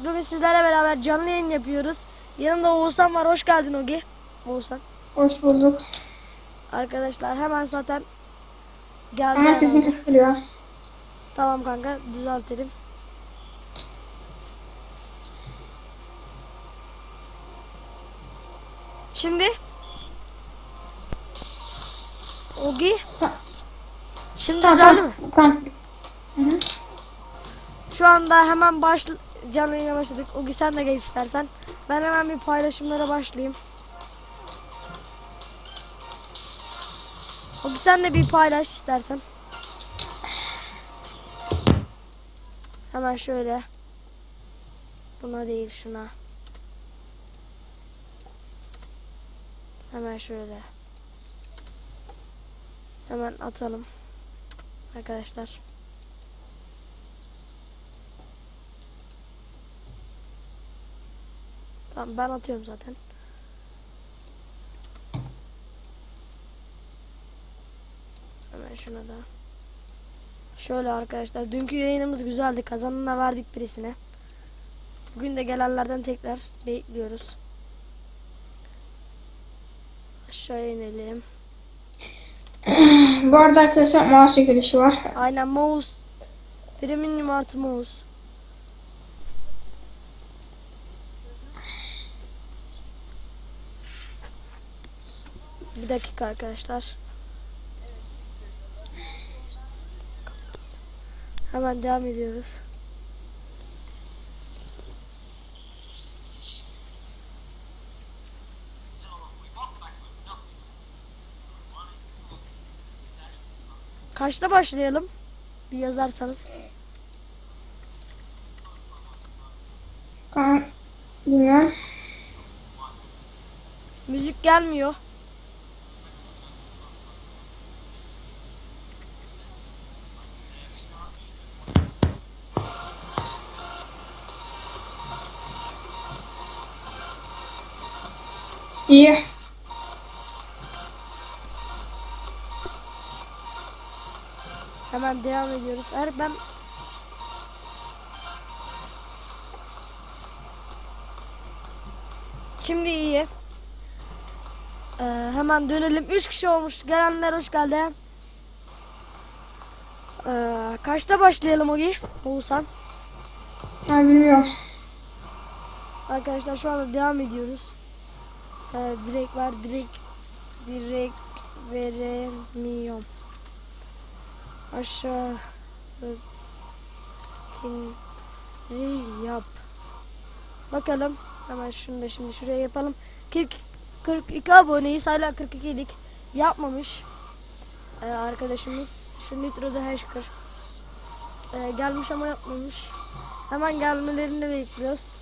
Evet bugün sizlerle beraber canlı yayın yapıyoruz. Yanımda Oğuzhan var. Hoş geldin Ogi. Oğuzhan. Hoş bulduk. Arkadaşlar hemen zaten geldi. Ama sesim geliyor. Tamam kanka düzeltelim. Şimdi Ogi Şimdi Tamam düzeldi mi? tamam. Tamam. Hı hı. Şu anda hemen baş canlı yayına başladık. Ogi sen de gel istersen. Ben hemen bir paylaşımlara başlayayım. Ogi sen de bir paylaş istersen. Hemen şöyle. Buna değil şuna. Hemen şöyle. Hemen atalım. Arkadaşlar. Tamam ben atıyorum zaten. Hemen şuna da. Şöyle arkadaşlar dünkü yayınımız güzeldi. Kazanına verdik birisine. Bugün de gelenlerden tekrar bekliyoruz. Aşağı inelim. Bu arada arkadaşlar mouse çekilişi var. Aynen mouse. Premium artı mouse. Dakika arkadaşlar. Hemen devam ediyoruz. Kaçta başlayalım? Bir yazarsanız. Tamam. Bilmiyorum. Müzik gelmiyor. İyi. Hemen devam ediyoruz. Eğer ben Şimdi iyi. Ee, hemen dönelim. 3 kişi olmuş. Gelenler hoş geldi. Ee, kaçta başlayalım Ogi? Oğuzhan. Ben bilmiyorum. Arkadaşlar şu anda devam ediyoruz. Ee, direkt var. Direkt direkt veremiyorum. Aşağı yap. Bakalım. Hemen şunu da şimdi şuraya yapalım. 40 42 aboneyiz. Hala 42'lik. Yapmamış. Ee, arkadaşımız. Şu Nitro'da Hashker. Ee, gelmiş ama yapmamış. Hemen gelmelerini bekliyoruz.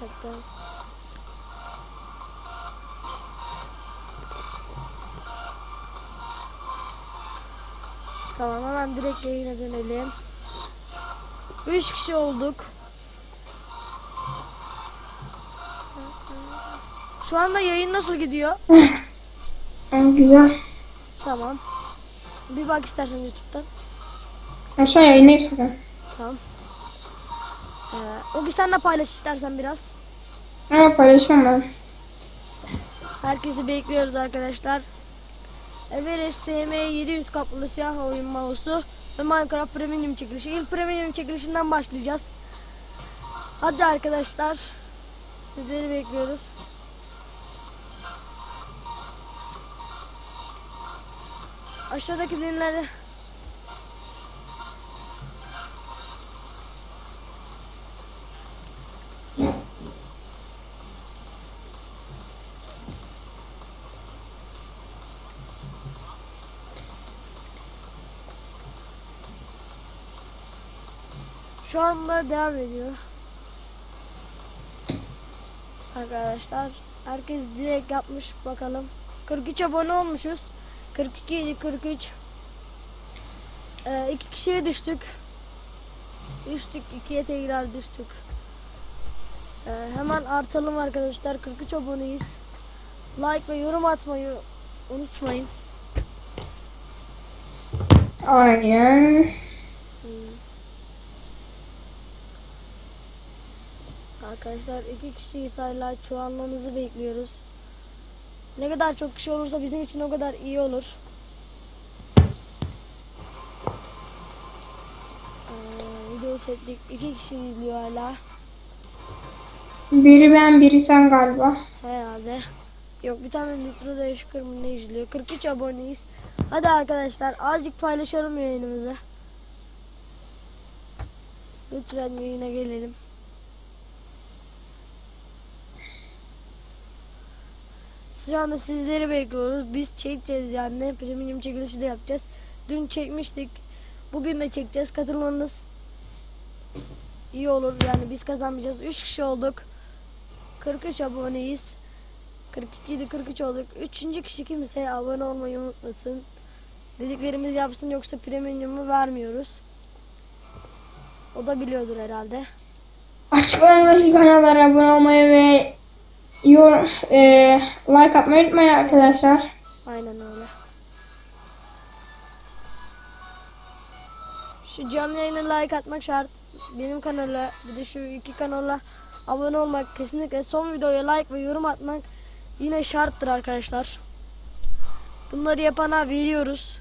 Hatta Tamam hemen direkt yayına dönelim. 3 kişi olduk. Şu anda yayın nasıl gidiyor? En güzel. Tamam. Bir bak istersen YouTube'dan. Ben şu an yayınlayayım. Tamam. Ee, Ogi sen de paylaş istersen biraz. Ama paylaşıyorum ben. Herkesi bekliyoruz arkadaşlar. Everest SM 700 kaplı siyah oyun mouse'u ve Minecraft Premium çekilişi. İlk Premium çekilişinden başlayacağız. Hadi arkadaşlar. Sizleri bekliyoruz. Aşağıdaki linleri Şu anda devam ediyor. Arkadaşlar herkes direkt yapmış bakalım. 43 abone olmuşuz. 42 idi 43. Ee, iki kişiye düştük. Düştük ikiye tekrar düştük. Ee, hemen artalım arkadaşlar 43 aboneyiz. Like ve yorum atmayı unutmayın. Aynen. Arkadaşlar iki kişiyiz hala çoğalmanızı bekliyoruz. Ne kadar çok kişi olursa bizim için o kadar iyi olur. Ee, video settik. iki kişi izliyor hala. Biri ben biri sen galiba. Herhalde. Yok bir tane Nitro Değişik ne izliyor. 43 aboneyiz. Hadi arkadaşlar azıcık paylaşalım yayınımızı. Lütfen yayına gelelim. Şu anda sizleri bekliyoruz. Biz çekeceğiz yani. Premium çekilişi de yapacağız. Dün çekmiştik. Bugün de çekeceğiz. Katılmanız iyi olur. Yani biz kazanmayacağız. 3 kişi olduk. 43 aboneyiz. 42'de 43 olduk. Üçüncü kişi kimse abone olmayı unutmasın. Dediklerimiz yapsın yoksa premiumu vermiyoruz. O da biliyordur herhalde. Açıklamadaki kanallara abone olmayı ve yor, e, like atmayı unutmayın arkadaşlar. Aynen öyle. Şu canlı yayına like atmak şart. Benim kanala bir de şu iki kanala abone olmak kesinlikle son videoya like ve yorum atmak yine şarttır arkadaşlar. Bunları yapana veriyoruz.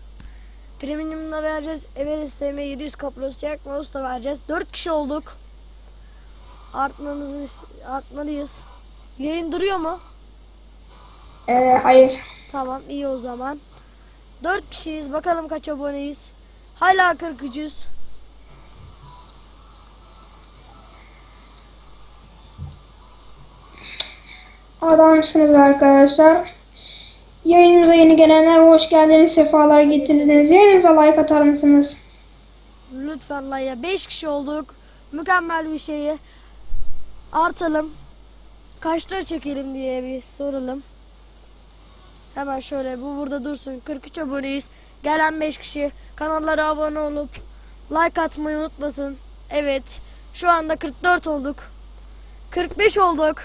Premium da vereceğiz. Everest SM 700 kaplosuz Jack Mouse da vereceğiz. 4 kişi olduk. Artmanızı artmalıyız. Yayın duruyor mu? E, hayır. Tamam iyi o zaman. 4 kişiyiz. Bakalım kaç aboneyiz. Hala 43'üz. Adamsınız arkadaşlar. Yayınımıza yeni gelenler hoş geldiniz, sefalar getirdiniz. Yayınımıza like atar mısınız? Lütfen laya 5 kişi olduk. Mükemmel bir şeyi artalım. Kaçta çekelim diye bir soralım. Hemen şöyle bu burada dursun. 43 aboneyiz. Gelen 5 kişi kanallara abone olup like atmayı unutmasın. Evet. Şu anda 44 olduk. 45 olduk.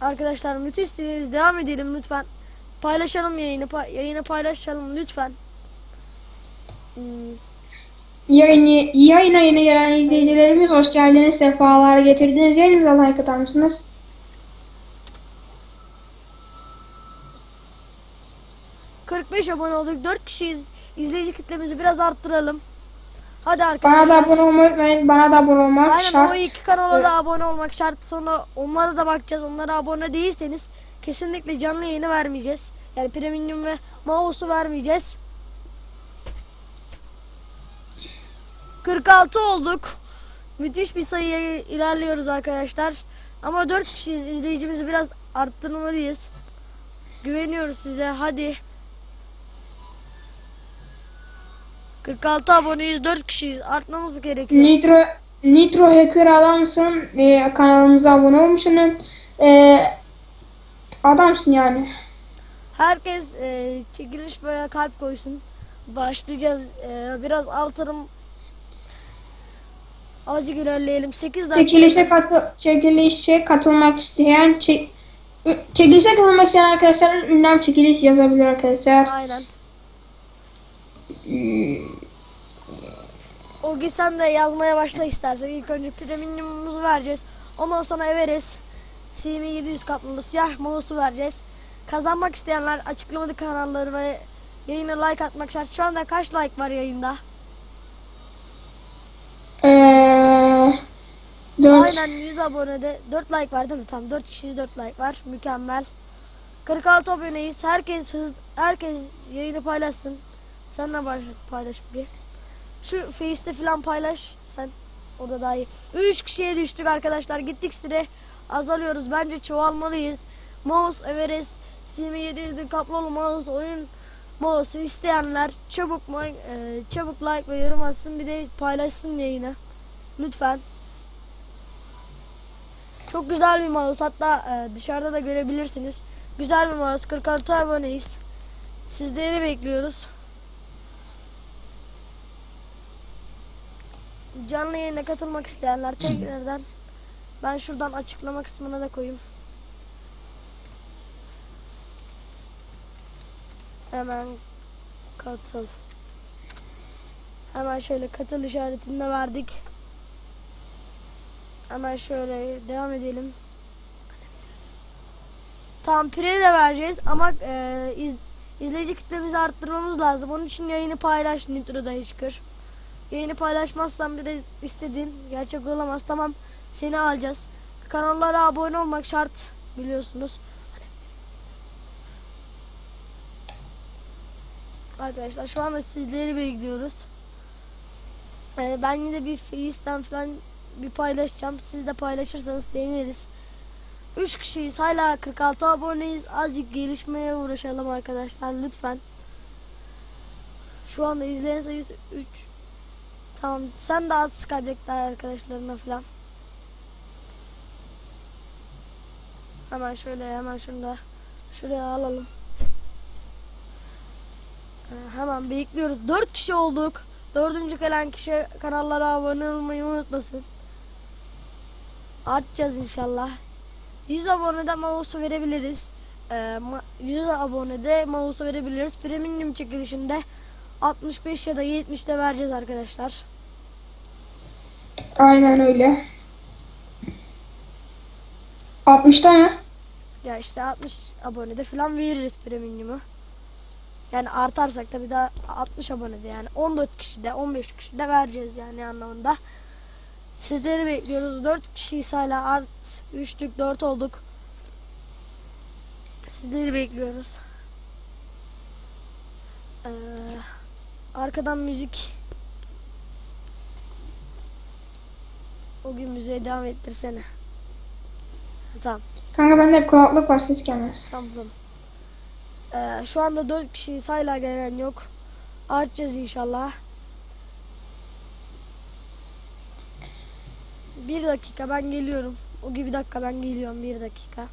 Arkadaşlar müthişsiniz. Devam edelim lütfen. Paylaşalım yayını. pa- yayını paylaşalım lütfen. Yayını, yayına yeni gelen izleyicilerimiz hoş geldiniz, sefalar getirdiniz. Yayınımıza like atar mısınız? 45 abone olduk. 4 kişiyiz. İzleyici kitlemizi biraz arttıralım. Hadi Bana da arkadaşlar. abone olmayı unutmayın. Bana da abone olmak Aynen şart. o iki kanala da abone olmak şart. Sonra onlara da bakacağız. Onlara abone değilseniz kesinlikle canlı yayını vermeyeceğiz. Yani premium ve mouse'u vermeyeceğiz. 46 olduk. Müthiş bir sayıya ilerliyoruz arkadaşlar. Ama 4 kişiyiz. İzleyicimizi biraz arttırmalıyız. Güveniyoruz size. Hadi. 46 aboneyiz. 4 kişiyiz. Artmamız gerekiyor. Nitro Nitro Hacker adamsın. Ee, kanalımıza abone olmuşsunuz. Ee, adamsın yani. Herkes e, çekiliş veya kalp koysun. Başlayacağız. E, biraz altırım. Azıcık ilerleyelim. 8 dakika. Çekilişe katıl çekilişe katılmak isteyen çek çekilişe katılmak isteyen arkadaşlar ünlem çekiliş yazabilir arkadaşlar. Aynen. O gün sen de yazmaya başla istersen. İlk önce premiumumuzu vereceğiz. Ondan sonra Everest CM 700 kaplolu siyah mouse'u vereceğiz. Kazanmak isteyenler açıklamada kanalları ve yayına like atmak şart. Şu anda kaç like var yayında? Ee, 4 Aynen 100 abonede 4 like var değil mi? Tamam 4 kişi 4 like var. Mükemmel. 46 aboneyiz. Herkes hız, herkes yayını paylaşsın. Sen de paylaş, paylaş bir. Şu Face'te falan paylaş sen. O da daha iyi. 3 kişiye düştük arkadaşlar. Gittik süre azalıyoruz. Bence çoğalmalıyız. Mouse Everest Simi 700 kaplolu mouse oyun mouse'u isteyenler çabuk e, çabuk like ve yorum atsın bir de paylaşsın yayını. Lütfen. Çok güzel bir mouse. Hatta e, dışarıda da görebilirsiniz. Güzel bir mouse. 46 aboneyiz. Sizleri bekliyoruz. Canlı yayına katılmak isteyenler tekrardan ben şuradan açıklama kısmına da koyayım. Hemen katıl. Hemen şöyle katıl işaretini de verdik. Hemen şöyle devam edelim. Tam pire de vereceğiz ama e, iz, izleyici kitlemizi arttırmamız lazım. Onun için yayını paylaş Nitro'da Hıçkır. Yayını paylaşmazsan bir de istediğin gerçek olamaz. Tamam seni alacağız. Kanallara abone olmak şart biliyorsunuz. Arkadaşlar şu anda sizleri bekliyoruz. Ee, ben yine bir Face'ten falan bir paylaşacağım. Siz de paylaşırsanız seviniriz. 3 kişiyiz. Hala 46 aboneyiz. Azıcık gelişmeye uğraşalım arkadaşlar lütfen. Şu anda izleyen sayısı 3. Tamam sen de at Skype'dekiler arkadaşlarına falan. Hemen şöyle hemen şunu da şuraya alalım. Ee, hemen bekliyoruz. 4 kişi olduk. Dördüncü gelen kişi kanallara abone olmayı unutmasın. Artacağız inşallah. 100 abonede mouse'u verebiliriz. Ee, ma- 100 abonede mouse'u verebiliriz. Premium çekilişinde 65 ya da 70'te vereceğiz arkadaşlar. Aynen öyle. 60 tane. Ya işte 60 abonede falan veririz premium'u. Yani artarsak da bir daha 60 abonede yani 14 kişide 15 kişide vereceğiz yani anlamında. Sizleri bekliyoruz. 4 kişiyiz hala art 3'lük 4 olduk. Sizleri bekliyoruz. Ee, arkadan müzik o gün müziğe devam ettirsene. Tamam. Kanka bende kulaklık var ses gelmez. Tamam tamam. Ee, şu anda 4 kişiyiz hala gelen yok. Artacağız inşallah. Bir dakika ben geliyorum. O gibi dakika ben geliyorum bir dakika.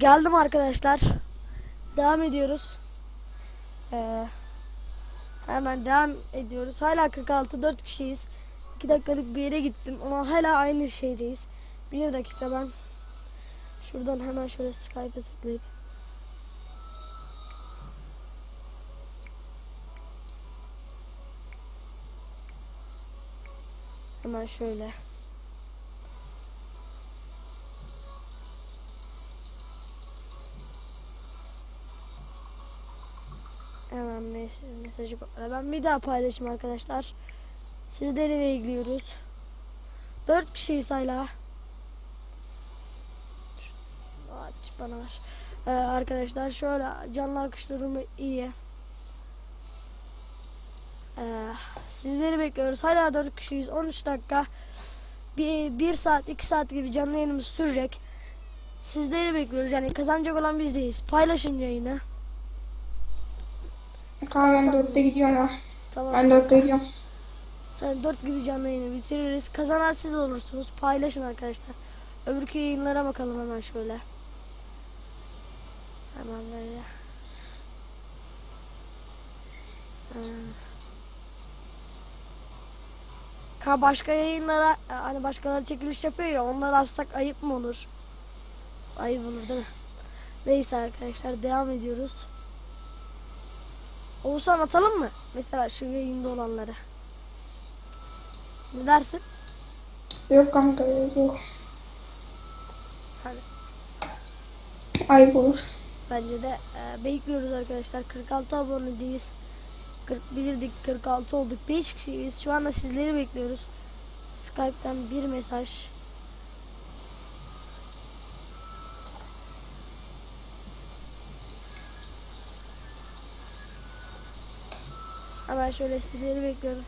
Geldim arkadaşlar. Devam ediyoruz. Ee, hemen devam ediyoruz. Hala 46 4 kişiyiz. 2 dakikalık bir yere gittim ama hala aynı şeydeyiz. Bir dakika ben şuradan hemen şöyle Skype'e tıklayıp hemen şöyle mesajı. Ben bir daha paylaşayım arkadaşlar. Sizleri bekliyoruz. 4 kişiyiz hala. Aç bana ver. Ee, arkadaşlar şöyle canlı akışlarımı iyi. Ee, sizleri bekliyoruz. Hala 4 kişiyiz. 13 dakika. Bir, 1 saat 2 saat gibi canlı yayınımız sürecek. Sizleri bekliyoruz. Yani kazanacak olan bizdeyiz. Paylaşın yayını. Kanka ben 4'te gidiyorum ha. Tamam. Ben 4'te gidiyorum. Sen 4 gibi canlı yayını bitiririz. Kazanan siz olursunuz. Paylaşın arkadaşlar. Öbürkü yayınlara bakalım hemen şöyle. Hemen böyle. Ee. Ka başka yayınlara e, hani başkaları çekiliş yapıyor ya onları atsak ayıp mı olur? Ayıp olur değil mi? Neyse arkadaşlar devam ediyoruz. Oğuzhan atalım mı? Mesela şu yayında olanları. Ne dersin? Yok kanka yok. Hadi. Ayıp olur. Bence de e, bekliyoruz arkadaşlar. 46 abonedeyiz. 41'dik 46 olduk. 5 kişiyiz. Şu anda sizleri bekliyoruz. Skype'ten bir mesaj. Hemen şöyle sizleri bekliyorum.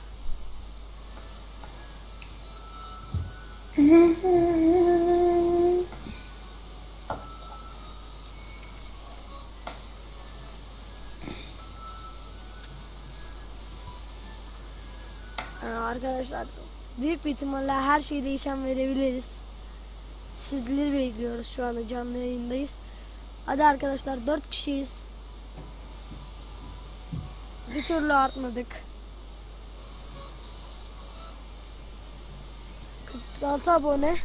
Arkadaşlar büyük bir ihtimalle her şeyi değişen verebiliriz. Sizleri bekliyoruz şu anda canlı yayındayız. Hadi arkadaşlar 4 kişiyiz. Bir türlü artmadık. 46 abone.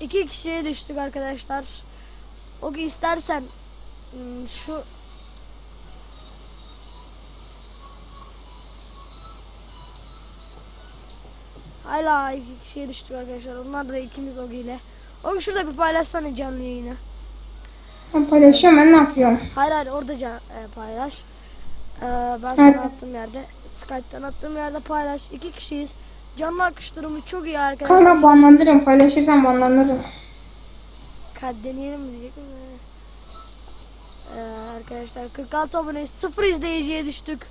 İki kişiye düştük arkadaşlar. O ki istersen hmm, şu Hala iki kişiye düştük arkadaşlar. Onlar da ikimiz Ogi ile. Ogi şurada bir paylaşsana canlı yayını. Ben paylaşıyorum ben ne yapıyorum? Hayır hayır orada can, e, paylaş. Ee, ben Evet. sana attığım yerde. Skype'tan attığım yerde paylaş. İki kişiyiz. Canlı akış durumu çok iyi arkadaşlar. Kanka banlandırırım paylaşırsam banlandırırım. Kad deneyelim mi diyecektim. Ee, arkadaşlar 46 abone 0 izleyiciye düştük.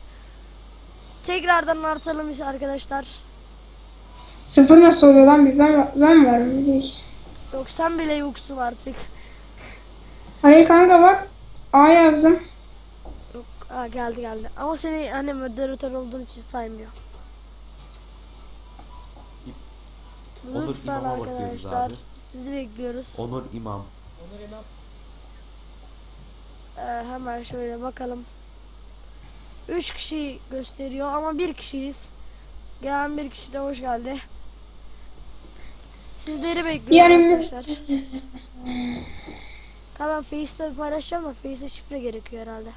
Tekrardan artalım arkadaşlar. Sıfır nasıl oluyor lan bir ben, ben varım bir şey. 90 bile yoksun artık. Hayır kanka bak A yazdım. Yok, aa, geldi geldi. Ama seni hani moderatör olduğun için saymıyor. Olur, Lütfen imama bakıyoruz arkadaşlar. abi. Sizi bekliyoruz. Onur İmam. Ee, hemen şöyle bakalım. 3 kişi gösteriyor ama bir kişiyiz. Gelen bir kişi de hoş geldi. Sizleri bekliyorum Yarın- arkadaşlar. Tamam Face'te paylaşacağım da Face'e şifre gerekiyor herhalde.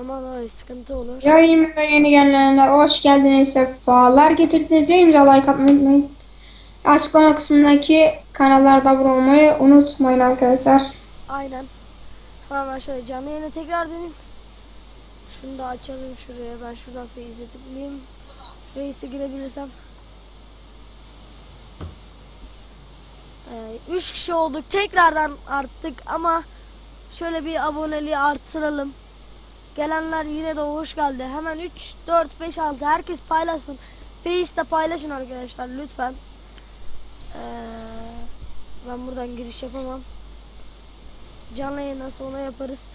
Ondan dolayı sıkıntı olur. Yayınımıza yeni gelenler hoş geldiniz. Sefalar getirdiniz. Yayınımıza like atmayı unutmayın. Açıklama kısmındaki kanallarda abone olmayı unutmayın arkadaşlar. Aynen. Hemen şöyle canlı yayına tekrar döneyim. Şunu da açalım şuraya. Ben şuradan Face'e tıklayayım. Face'e girebilirsem. Ee, kişi olduk. Tekrardan arttık ama şöyle bir aboneliği arttıralım. Gelenler yine de hoş geldi. Hemen 3, 4, 5, 6 herkes paylaşsın. Face'te paylaşın arkadaşlar lütfen. Ee, ben buradan giriş yapamam. Canlı yayından sonra yaparız.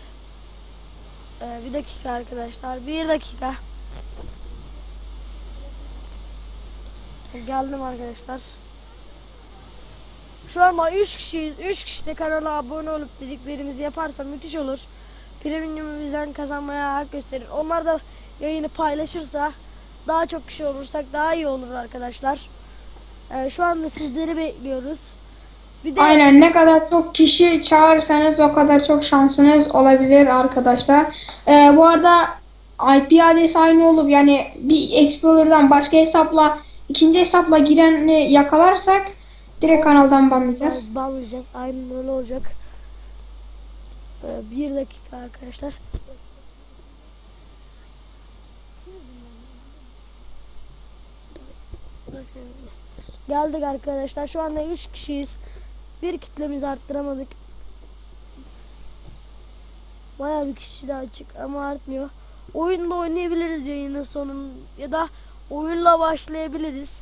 Ee, bir dakika arkadaşlar. Bir dakika. Geldim arkadaşlar. Şu anda 3 kişiyiz. 3 kişi de kanala abone olup dediklerimizi yaparsa müthiş olur. Premium'u bizden kazanmaya hak gösterir. Onlar da yayını paylaşırsa daha çok kişi olursak daha iyi olur arkadaşlar. Ee, şu anda sizleri bekliyoruz. Bir de Aynen ne kadar çok kişi çağırırsanız o kadar çok şansınız olabilir arkadaşlar. Ee, bu arada IP adresi aynı olup yani bir Explorer'dan başka hesapla ikinci hesapla gireni yakalarsak direkt kanaldan banlayacağız. Evet, bağlayacağız. Aynen öyle olacak. Ee, bir dakika arkadaşlar. Geldik arkadaşlar. Şu anda 3 kişiyiz. Bir kitlemizi arttıramadık. Bayağı bir kişi de açık ama artmıyor. Oyunda oynayabiliriz yayının sonun ya da oyunla başlayabiliriz.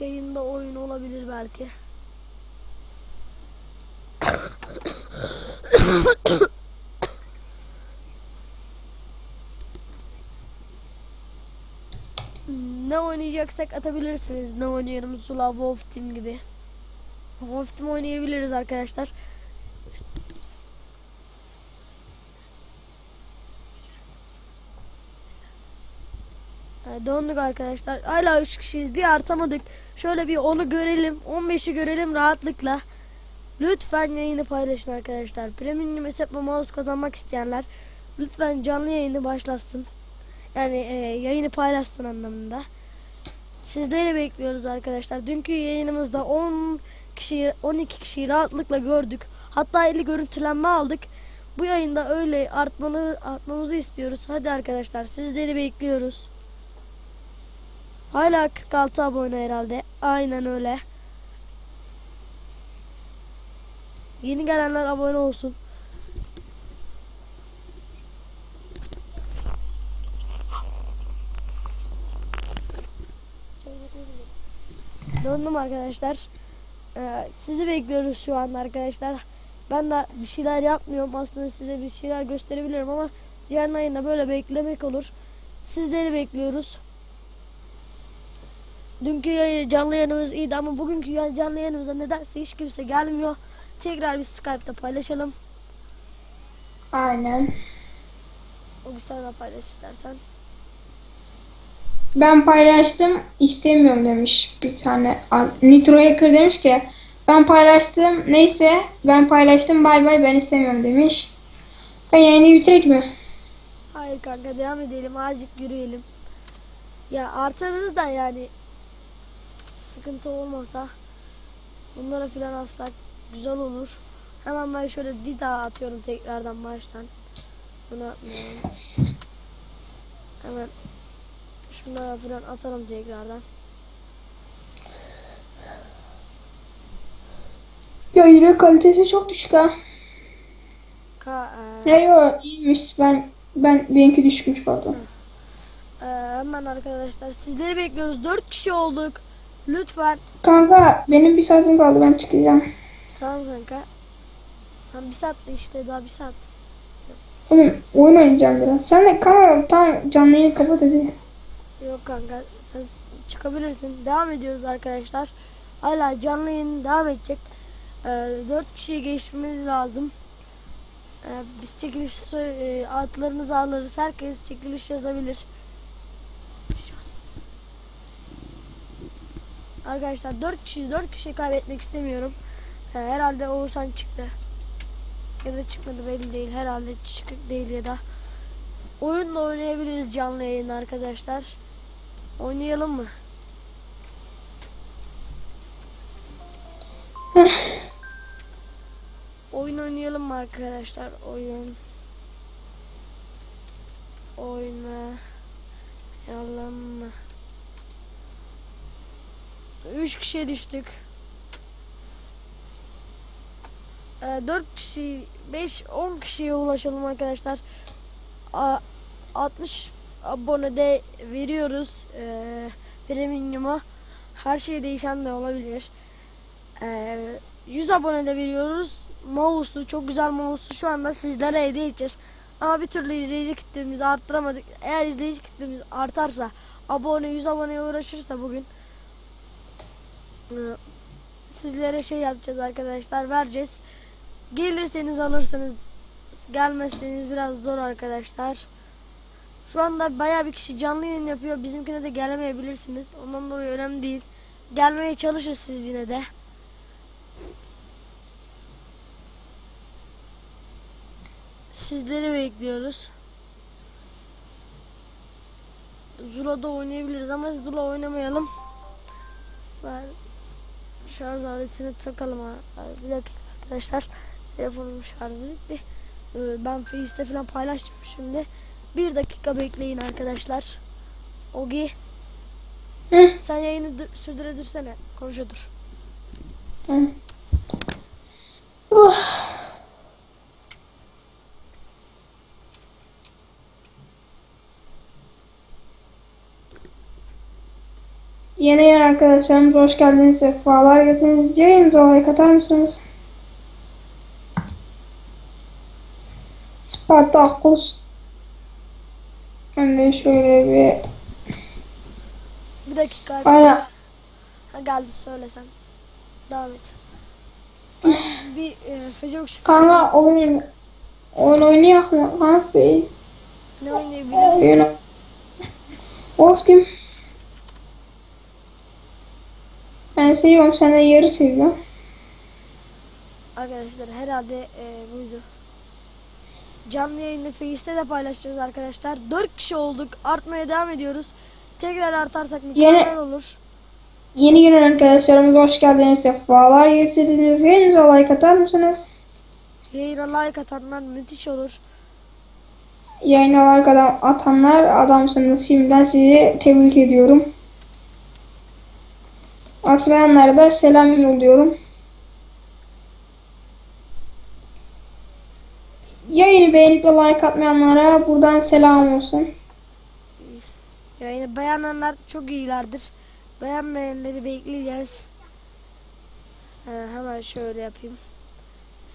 Yayında oyun olabilir belki. ne oynayacaksak atabilirsiniz. Ne oynayalım? Zula, Wolf Team gibi. Wolf Team oynayabiliriz arkadaşlar. Döndük arkadaşlar. Hala 3 kişiyiz. Bir artamadık. Şöyle bir onu görelim. 15'i görelim rahatlıkla. Lütfen yayını paylaşın arkadaşlar. Premium hesap ve mouse kazanmak isteyenler lütfen canlı yayını başlatsın. Yani e, yayını paylaşsın anlamında. Sizleri bekliyoruz arkadaşlar. Dünkü yayınımızda 10 kişiyi 12 kişiyi rahatlıkla gördük. Hatta 50 görüntülenme aldık. Bu yayında öyle artmanı artmamızı istiyoruz. Hadi arkadaşlar sizleri bekliyoruz. Hala 46 abone herhalde. Aynen öyle. Yeni gelenler abone olsun. Döndüm arkadaşlar. Ee, sizi bekliyoruz şu an arkadaşlar. Ben de bir şeyler yapmıyorum. Aslında size bir şeyler gösterebilirim ama diğer ayında böyle beklemek olur. Sizleri bekliyoruz. Dünkü canlı yayınımız iyiydi ama bugünkü canlı yayınımıza nedense hiç kimse gelmiyor. Tekrar bir Skype'da paylaşalım. Aynen. O sana paylaş istersen. Ben paylaştım istemiyorum demiş bir tane. Nitro Hacker demiş ki ben paylaştım neyse ben paylaştım bay bay ben istemiyorum demiş. Ben yayını bitirek mi? Hayır kanka devam edelim. Azıcık yürüyelim. Ya artarız da yani sıkıntı olmasa bunlara filan atsak güzel olur. Hemen ben şöyle bir daha atıyorum tekrardan baştan. Bunu atmayalım. Hemen şunlara filan atalım tekrardan. Ya yine kalitesi çok düşük ha. Ka e, Ya yo iyiymiş ben ben benimki düşmüş pardon. e, hemen arkadaşlar sizleri bekliyoruz. 4 kişi olduk. Lütfen Kanka benim bir saatim kaldı ben çıkacağım. Tamam kanka. Tam bir saat işte daha bir saat. Oğlum oyun oynayacağım biraz. Sen de kanka tam canlı yayını kapat hadi. Yok kanka sen çıkabilirsin. Devam ediyoruz arkadaşlar. Hala canlı yayın devam edecek. Ee, 4 kişiyi geçmemiz lazım. Ee, biz çekiliş e, adlarınızı alırız. Herkes çekiliş yazabilir. Arkadaşlar 4 kişi 4 kişi kaybetmek istemiyorum. Ee, herhalde Oğuzhan çıktı. Ya da çıkmadı belli değil. Herhalde çıkık değil ya da. Oyunla oynayabiliriz canlı yayında arkadaşlar. Oynayalım mı? Oyun oynayalım mı arkadaşlar? Oyun. Oynayalım mı? 3 kişiye düştük. 4 kişi, 5, 10 kişiye ulaşalım arkadaşlar. A- 60 abonede veriyoruz eee premium'a. Her şey değişen de olabilir. Eee 100 abonede veriyoruz. Mouse'u çok güzel mouse'u şu anda sizlere hediye edeceğiz. Ama bir türlü izleyici kitlemizi arttıramadık. Eğer izleyici kitlemiz artarsa, abone 100 aboneye uğraşırsa bugün sizlere şey yapacağız arkadaşlar vereceğiz. Gelirseniz alırsanız gelmezseniz biraz zor arkadaşlar. Şu anda baya bir kişi canlı yayın yapıyor. Bizimkine de gelemeyebilirsiniz. Ondan dolayı önemli değil. Gelmeye çalışın siz yine de. Sizleri bekliyoruz. Zula'da oynayabiliriz ama Zula oynamayalım. Ben şarj aletini takalım. Bir dakika arkadaşlar. Telefonum şarjı bitti. Ee, Ben Face'te falan paylaşacağım şimdi. Bir dakika bekleyin arkadaşlar. Ogi Hı. sen yayını dü- sürdüre dursana. Konuşa dur. Tamam. Yeni yeni arkadaşlarımız hoş geldiniz. Sefalar getirdiniz. Yayınıza like atar mısınız? Spartakos. Ben de şöyle bir Bir dakika Aynen. arkadaşlar. Ha geldim söylesem. Devam et. Bir e, Fecok şu kanka oyun oyun oynayak mı? Kanka bey. ne oynayabiliriz? Oyun Of diyeyim. Ben seviyorum de yarı seviyorum. Arkadaşlar herhalde e, buydu. Canlı yayını Face'te de paylaşacağız arkadaşlar. 4 kişi olduk. Artmaya devam ediyoruz. Tekrar artarsak mükemmel olur. Yeni gelen arkadaşlarımız hoş geldiniz. Sefalar getirdiniz. Yayınıza like atar mısınız? Yayına like atanlar müthiş olur. Yayına like atanlar adamsınız. Şimdiden sizi tebrik ediyorum. Atmayanlara da selam yolluyorum. yayını beğenip de like atmayanlara buradan selam olsun. Yani beğenenler çok iyilerdir. Beğenmeyenleri bekleyeceğiz. Ee, hemen şöyle yapayım.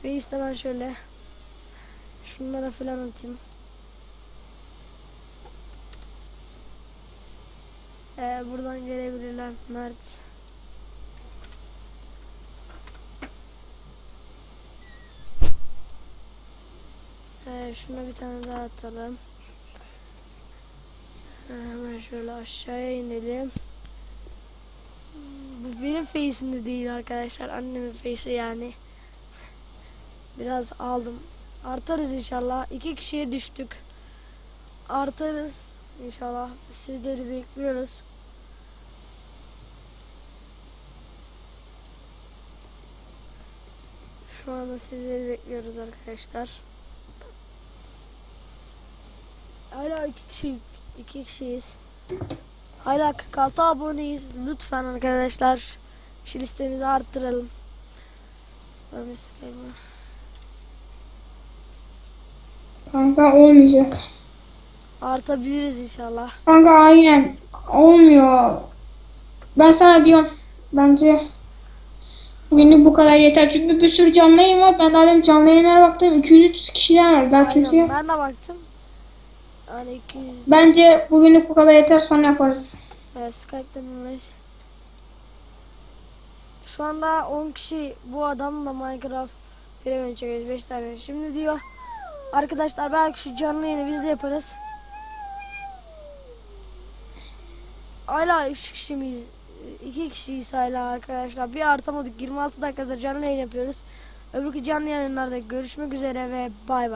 Face'de ben şöyle şunlara falan atayım. Ee, buradan gelebilirler Mert. Ee, şuna bir tane daha atalım. Hemen şöyle aşağıya inelim. Bu benim face'im de değil arkadaşlar. Annemin face'i yani. Biraz aldım. Artarız inşallah. İki kişiye düştük. Artarız inşallah. Sizleri bekliyoruz. Şu anda sizleri bekliyoruz arkadaşlar. Hala iki kişi, iki kişiyiz. Hala 46 aboneyiz. Lütfen arkadaşlar şu listemizi arttıralım. Kanka olmayacak. Artabiliriz inşallah. Kanka aynen olmuyor. Ben sana diyorum bence bugünlük bu kadar yeter. Çünkü bir sürü canlı yayın var. Ben daha demin canlı yayınlara baktım. 200 kişiler var. Daha kimse Aynen, yok. ben de baktım. Yani 200 Bence bugünlük bu kadar yeter sonra yaparız. e, Skype'den uğraş. Şu anda 10 kişi bu adamla Minecraft Premium çekiyoruz 5 tane. Şimdi diyor arkadaşlar belki şu canlı yayını biz de yaparız. Hala 3 kişi miyiz? 2 kişiyiz hala arkadaşlar. Bir artamadık. 26 dakikadır canlı yayın yapıyoruz. Öbürkü canlı yayınlarda görüşmek üzere ve bay bay.